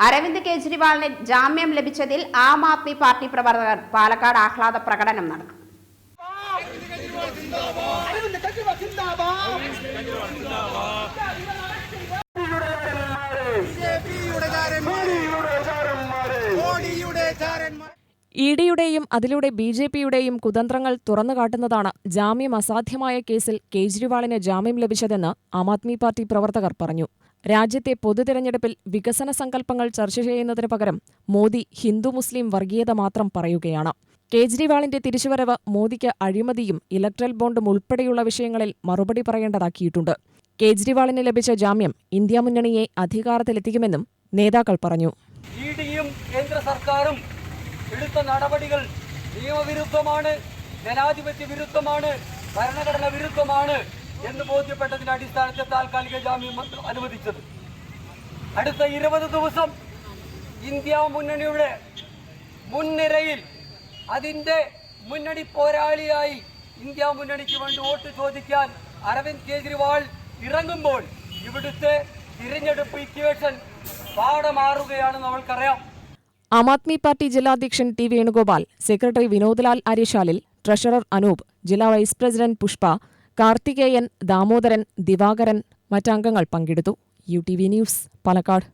അരവിന്ദ് കെജ്രിവാളിന് ജാമ്യം ലഭിച്ചതിൽ ആം ആദ്മി പാർട്ടി പ്രവർത്തകർ പാലക്കാട് ആഹ്ലാദ പ്രകടനം നടത്തി ഇഡിയുടെയും അതിലൂടെ ബി ജെ പിയുടെയും കുതന്ത്രങ്ങൾ തുറന്നുകാട്ടുന്നതാണ് ജാമ്യം അസാധ്യമായ കേസിൽ കേജ്രിവാളിന് ജാമ്യം ലഭിച്ചതെന്ന് ആം ആദ്മി പാർട്ടി പ്രവർത്തകർ പറഞ്ഞു. രാജ്യത്തെ പൊതു പൊതുതെരഞ്ഞെടുപ്പിൽ വികസന സങ്കല്പങ്ങൾ ചർച്ച ചെയ്യുന്നതിന് പകരം മോദി ഹിന്ദു മുസ്ലിം വർഗീയത മാത്രം പറയുകയാണ്. കേജ്രിവാളിന്റെ തിരിച്ചുവരവ് മോദിക്ക് അഴിമതിയും ഇലക്ട്രൽ ബോണ്ടും ഉൾപ്പെടെയുള്ള വിഷയങ്ങളിൽ മറുപടി പറയേണ്ടതാക്കിയിട്ടുണ്ട്. കേജ്രിവാളിന് ലഭിച്ച ജാമ്യം ഇന്ത്യ മുന്നണിയെ അധികാരത്തിലെത്തിക്കുമെന്നും നേതാക്കൾ പറഞ്ഞു. കേന്ദ്ര സർക്കാരും എടുത്ത നടപടികൾ നിയമവിരുദ്ധമാണ് ജനാധിപത്യ വിരുദ്ധമാണ് ഭരണഘടന വിരുദ്ധമാണ്. എന്ന് ബോധ്യപ്പെട്ടതിന്റെ അടിസ്ഥാനത്തിൽ താൽക്കാലിക ജാമ്യം അനുവദിച്ചത്. അടുത്ത ഇരുപത് ദിവസം ഇന്ത്യ മുന്നണിയുടെ മുൻനിരയിൽ അതിന്റെ മുന്നണി പോരാളിയായി ഇന്ത്യ മുന്നണിക്ക് വേണ്ടി വോട്ട് ചോദിക്കാൻ അരവിന്ദ് കെജ്രിവാൾ ഇറങ്ങുമ്പോൾ ഇവിടുത്തെ തിരഞ്ഞെടുപ്പ് ഇക്വേഷൻ പാടമാറുകയാണെന്ന് നമ്മൾക്കറിയാം ആം ആദ്മി പാർട്ടി ജില്ലാധ്യക്ഷൻ ടി വേണുഗോപാൽ സെക്രട്ടറി വിനോദ്ലാൽ അരിശാലിൽ ട്രഷറർ അനൂപ് ജില്ലാ വൈസ് പ്രസിഡന്റ് പുഷ്പ കാർത്തികേയൻ ദാമോദരൻ ദിവാകരൻ മറ്റംഗങ്ങൾ പങ്കെടുത്തു U T V news Palakkad.